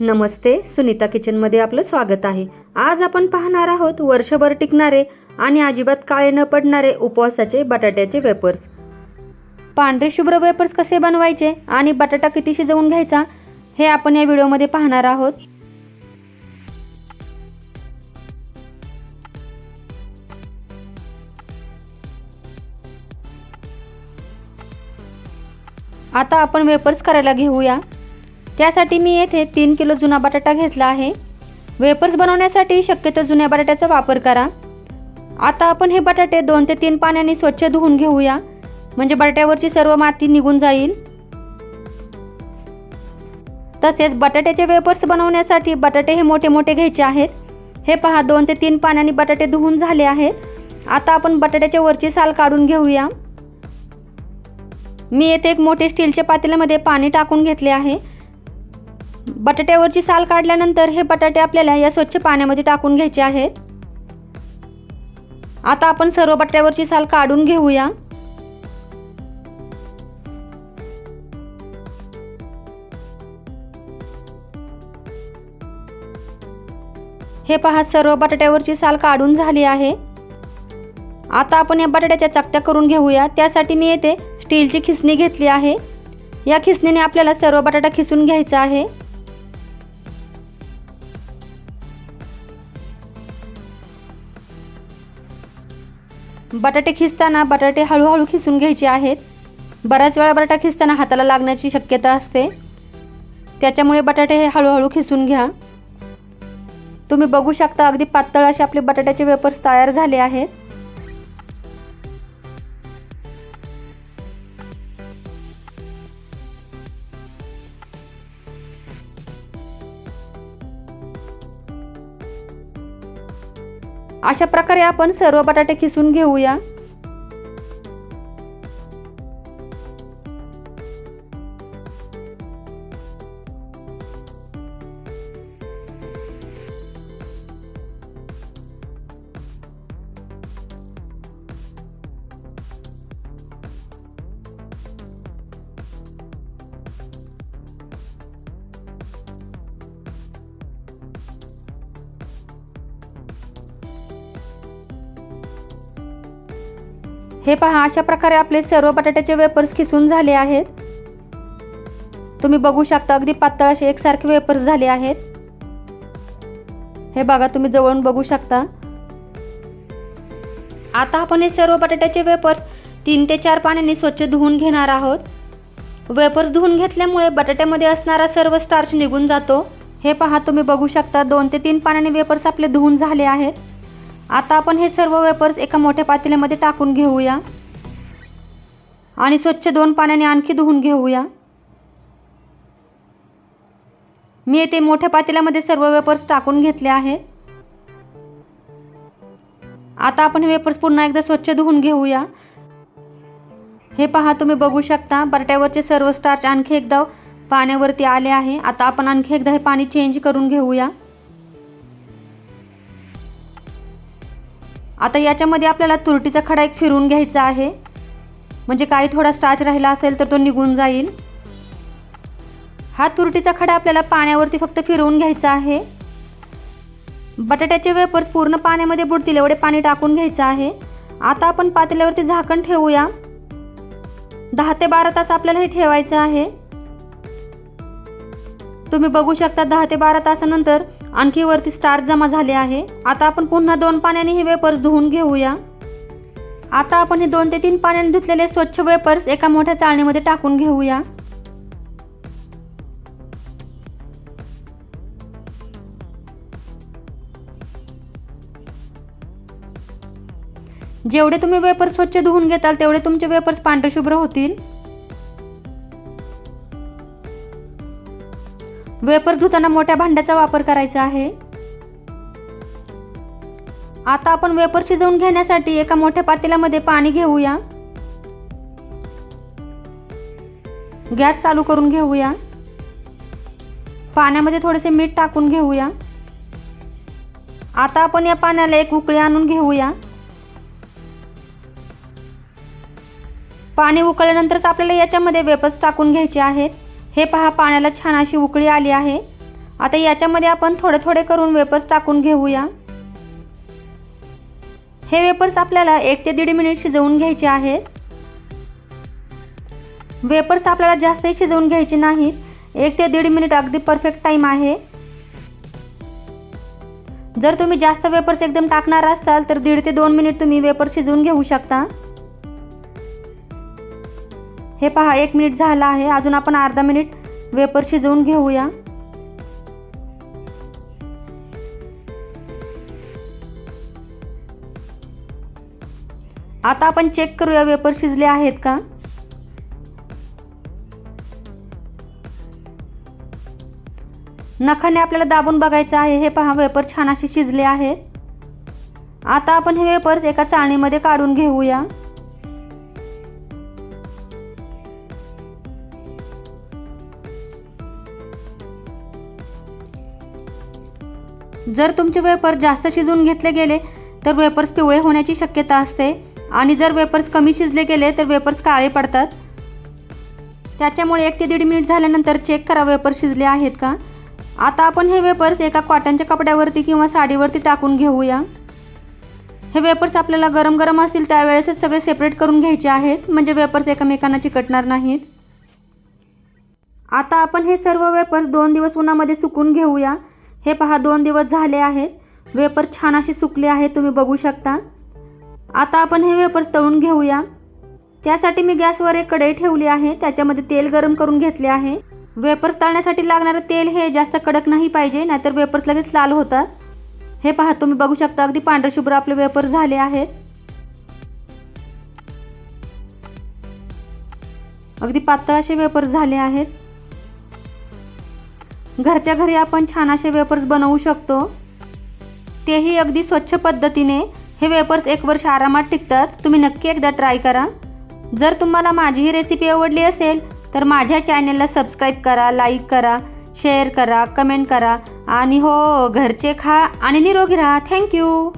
नमस्ते सुनीता किचनमध्ये आपलं स्वागत आहे. आज आपण पाहणार आहोत वर्षभर टिकणारे आणि अजिबात काळे न पडणारे उपवासाचे बटाट्याचे वेपर्स पांढरे शुभ्र वेपर्स कसे बनवायचे आणि बटाटा किती शिजवून घ्यायचा हे आपण या व्हिडिओमध्ये पाहणार आहोत. आता आपण वेपर्स करायला घेऊया. त्यासाठी मी येथे तीन किलो जुना बटाटा घेतला आहे. वेपर्स बनवण्यासाठी शक्यतो जुन्या बटाट्याचा वापर करा. आता आपण हे बटाटे दोन ते तीन पाण्याने स्वच्छ धुवून घेऊया. म्हणजे बटाट्यावरची सर्व माती निघून जाईल. तसेच बटाट्याचे वेपर्स बनवण्यासाठी बटाटे हे मोठे मोठे घ्यायचे आहेत. हे पहा दोन ते तीन पाण्याने बटाटे धुवून झाले आहेत. आता आपण बटाट्याच्या वरची साल काढून घेऊया. मी येथे एक मोठे स्टीलच्या पातेल्यामध्ये पाणी टाकून घेतले आहे. बटाट्यावरची साल काढल्यानंतर हे बटाटे आपल्याला या स्वच्छ पाण्यामध्ये टाकून घ्यायचे आहेत. आता आपण सर्व बटाट्यावरची साल काढून घेऊया. हे पहा सर्व बटाट्यावरची साल काढून झाली आहे. आता आपण या बटाट्याच्या चकत्या करून घेऊया. त्यासाठी मी येथे स्टीलची खिसणी घेतली आहे. या खिसणीने आपल्याला सर्व बटाटा खिसून घ्यायचा आहे. बटाटे खिसताना बटाटे हळूहळू खिसून घ्यायचे आहेत. बऱ्याच वेळा बटाटा खिसताना हाताला लागण्याची शक्यता असते. त्याच्यामुळे बटाटे हे हळूहळू खिसून घ्या. तुम्ही बघू शकता अगदी पातळ असे आपले बटाट्याचे वेपर्स तयार झाले आहेत. अशा प्रकारे आपण सर्व बटाटे खिसून घेऊया. हे पहा अशा प्रकारे आपले सर्व बटाट्याचे वेपर्स खिसून झाले आहेत. तुम्ही बघू शकता अगदी पातळ असे एकसारखे वेपर्स झाले आहेत. हे बघा तुम्ही जवळून बघू शकता. आता आपण हे सर्व बटाट्याचे वेपर्स तीन ते चार पाण्याने स्वच्छ धुवून घेणार आहोत. वेपर्स धुवून घेतल्यामुळे बटाट्यामध्ये असणारा सर्व स्टार्च निघून जातो. हे पहा तुम्ही बघू शकता दोन ते तीन पाण्याने वेपर्स आपले धुवून झाले आहेत. आता आपण हे सर्व वेपर्स एका मोठ्या पातेल्यामध्ये टाकून घेऊया. आणि स्वच्छ दोन पाण्याने आणखी धुवून घेऊया. मी येथे मोठ्या पातेल्यामध्ये सर्व वेपर्स टाकून घेतले आहेत. आता आपण हे वेपर्स पुन्हा एकदा स्वच्छ धुवून घेऊया. हे पहा तुम्ही बघू शकता बरट्यावरचे सर्व स्टार्च आणखी एकदा पाण्यावरती आले आहे. आता आपण आणखी एकदा हे पाणी चेंज करून घेऊया. आता याच्यामध्ये आपल्याला तुरटीचा खडा एक फिरून घ्यायचा आहे. म्हणजे काही थोडा स्टार्च राहिला असेल तर तो निघून जाईल. हा तुरटीचा खडा आपल्याला पाण्यावरती फक्त फिरवून घ्यायचा आहे. बटाट्याचे वेपर्स पूर्ण पाण्यामध्ये बुडतील एवढे पाणी टाकून घ्यायचं आहे. आता आपण पातेल्यावरती झाकण ठेवूया. दहा ते बारा तास आपल्याला हे ठेवायचं आहे. तुम्ही बघू शकता दहा ते बारा तासानंतर आणखी वरती स्टार जमा झाले आहे. आता आपण पुन्हा दोन पाण्याने हे वेपर्स धुवून घेऊया. आता आपण हे दोन ते तीन पाण्याने धुतलेले स्वच्छ वेपर्स एका मोठ्या चाळणीमध्ये टाकून घेऊया. जेवढे तुम्ही वेपर्स स्वच्छ धुवून घेताल तेवढे तुमचे वेपर्स पांढरे शुभ्र होतील. वेपर धुताना मोठ्या भांड्याचा वापर करायचा आहे. आता आपण वेपर शिजवून घेण्यासाठी एका मोठ्या पातेल्यामध्ये पाणी घेऊया. गॅस चालू करून घेऊया. पाण्यामध्ये थोडेसे मीठ टाकून घेऊया. आता आपण या पाण्याला एक उकळी आणून घेऊया. पाणी उकळल्यानंतरच आपल्याला याच्यामध्ये वेपर्स टाकून घ्यायचे आहेत. हे पहा पाण्याला छान अशी उकळी आली आहे. आता याच्यामध्ये आपण थोडे थोडे करून वेपर्स टाकून घेऊया. हे वेपर्स आपल्याला एक ते दीड मिनिट शिजवून घ्यायचे आहेत. वेपर्स आपल्याला जास्तही शिजवून घ्यायचे नाहीत. एक ते दीड मिनिट अगदी परफेक्ट टाईम आहे. जर तुम्ही जास्त वेपर्स एकदम टाकणार असाल तर दीड ते दोन मिनिट तुम्ही वेपर शिजवून घेऊ शकता. हे पहा एक मिनिट झालं आहे. अजून आपण अर्धा मिनिट वेपर शिजवून घेऊया. आता आपण चेक करूया वेपर शिजले आहेत का? नखाने आपल्याला दाबून बघायचं आहे. हे पहा वेपर छान असे शिजले आहेत. आता आपण हे वेपर्स एका चाळणीमध्ये काढून घेऊया. जर तुमचे वेपर जास्त शिजवून घेतले गेले तर वेपर्स पिवळे होण्याची शक्यता असते. आणि जर वेपर्स कमी शिजले गेले तर वेपर्स काळे पडतात. त्याच्यामुळे एक ते दीड मिनिट झाल्यानंतर चेक करा वेपर शिजले आहेत का. आता आपण हे वेपर्स एका कॉटनच्या कपड्यावरती किंवा साडीवरती टाकून घेऊया. हे वेपर्स आपल्याला गरम गरम असतील त्यावेळेसच सगळे सेपरेट करून घ्यायचे आहेत. म्हणजे वेपर्स एकमेकांना चिकटणार नाहीत. आता आपण हे सर्व वेपर्स दोन दिवस उन्हामध्ये सुकून घेऊया. हे पहा दोन दिवस झाले आहेत. वेपर छान असे सुकले आहेत तुम्ही बघू शकता. आता आपण हे वेपर तळून घेऊया. त्यासाठी मी गॅसवर एक कढई ठेवली आहे त्याच्यामध्ये तेल गरम करून घेतले आहे. वेपर्स तळण्यासाठी लागणारं तेल हे जास्त कडक नाही पाहिजे नाहीतर वेपर्स लगेच लाल होतात. हे पहा तुम्ही बघू शकता अगदी पांढरे शुभ्र आपले वेपर झाले आहेत. अगदी पातळ असे वेपर्स झाले आहेत. घरच्या घरी आपण छान असे वेपर्स बनवू शकतो. तेही अगदी स्वच्छ पद्धतीने. हे वेपर्स एक वर्ष आरामात टिकतात. तुम्ही नक्की एकदा ट्राय करा. जर तुम्हाला माझी ही रेसिपी आवडली असेल तर माझ्या चॅनेलला सबस्क्राईब करा लाईक करा शेअर करा कमेंट करा. आणि हो घरचे खा आणि निरोगी राहा. थँक्यू